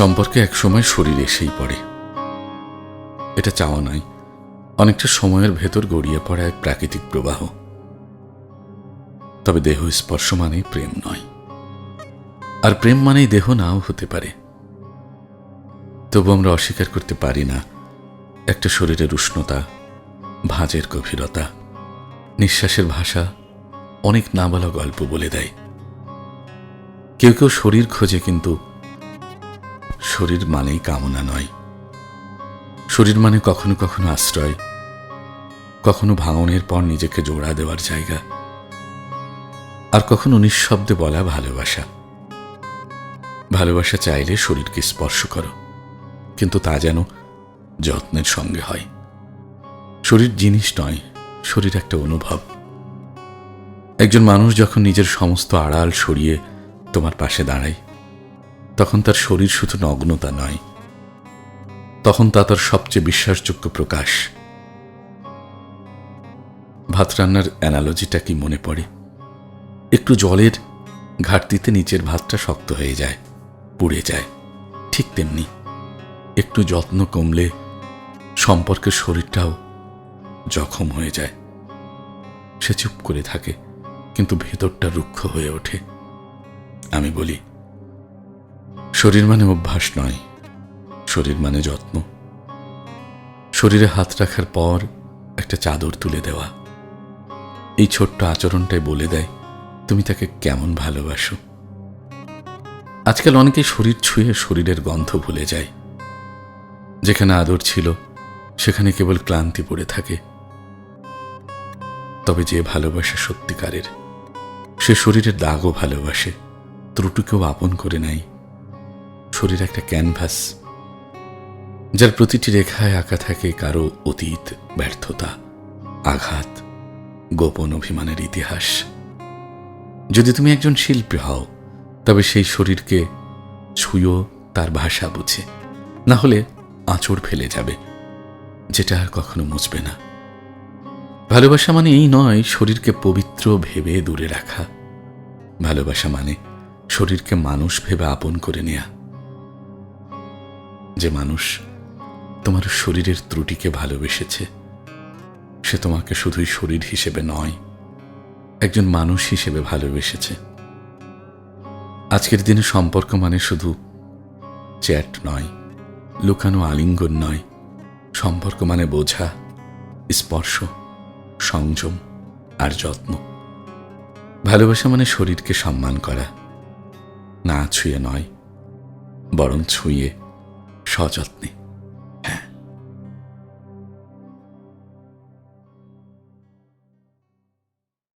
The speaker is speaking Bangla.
সম্পর্কে একসময় শরীর এসেই পড়ে। এটা চাওয়া নয়, অনেকটা সময়ের ভেতর গড়িয়ে পড়া এক প্রাকৃতিক প্রবাহ। তবে দেহ স্পর্শ মানেই প্রেম নয়। আর প্রেম মানেই দেহ নাও হতে পারে। তবু আমরা অস্বীকার করতে পারি না, একটা শরীরের উষ্ণতা, ভাঁজের গভীরতা, নিঃশ্বাসের ভাষা অনেক না বলা গল্প বলে দেয়। কেউ কেউ শরীর খোঁজে কিন্তু শরীর মানেই কামনা নয়। শরীর মানে কখনো কখনো আশ্রয়, কখনো ভাঙনের পর নিজেকে জোড়া দেওয়ার জায়গা, আর কখনো নিঃশব্দে বলা ভালোবাসা। ভালোবাসা চাইলে শরীরকে স্পর্শ করো, কিন্তু তা যেন যত্নের সঙ্গে হয়। শরীর জিনিস নয়, শরীর একটা অনুভব। একজন মানুষ যখন নিজের সমস্ত আড়াল সরিয়ে তোমার পাশে দাঁড়ায় তখন তার শরীর শুধু নগ্নতা নয়, তখন তা তার সবচেয়ে বিশ্বাসযোগ্য প্রকাশ। ভাত রান্নার অ্যানালজিটা কি মনে পড়ে? একটু জলের ঘাটতিতে নিচের ভাতটা শক্ত হয়ে যায়, পুড়ে যায়, ঠিক তেমনি। একটু যত্ন কমলে সম্পর্কের শরীরটাও জখম হয়ে যায়। সে চুপ করে থাকে, কিন্তু ভেতরটা রুক্ষ হয়ে ওঠে। আমি বলি শরীর মানে অভ্যাস নয়, শরীর মানে যত্ন। শরীরে হাত রাখার পর একটা চাদর তুলে দেওয়া। এই ছোট্ট আচরণটাই বলে দেয়, তুমি তাকে কেমন ভালোবাসো? আজকাল অনেকেই শরীর ছুঁয়ে শরীরের গন্ধ ভুলে যায়। যেখানে আদর ছিল, সেখানে কেবল ক্লান্তি পড়ে থাকে। তবে যে ভালোবাসা সত্যিকারের, সে শরীরের দাগও ভালোবাসে, ত্রুটিকেও আপন করে নেয়। শরীর একটা ক্যানভাস, যার প্রতিটি রেখায় আঁকা থাকে কারও অতীত, ব্যর্থতা, আঘাত, গোপন অভিমানের ইতিহাস। যদি তুমি একজন শিল্পী হও, তবে সেই শরীরকে ছুঁয়ো, তার ভাষা বুঝে। না হলে আঁচড় ফেলে যাবে, যেটা আর কখনো মুছবে না। ভালোবাসা মানে এই নয়, শরীরকে পবিত্র ভেবে দূরে রাখা। ভালোবাসা মানে শরীরকে মানুষ ভেবে আপন করে নেয়া। যে মানুষ তোমার শরীরের ত্রুটিকে ভালোবেসেছে, সে তোমাকে শুধুই শরীর হিসেবে নয়, একজন মানুষ হিসেবে ভালোবেসেছে। আজকের দিনে সম্পর্ক মানে শুধু চ্যাট নয়, লুকানো আলিঙ্গন নয়। সম্পর্ক মানে বোঝা, স্পর্শ, সংযম আর যত্ন। ভালোবাসা মানে শরীরকে সম্মান করা, না ছুঁয়ে নয়, বরং ছুঁয়ে সযত্নে।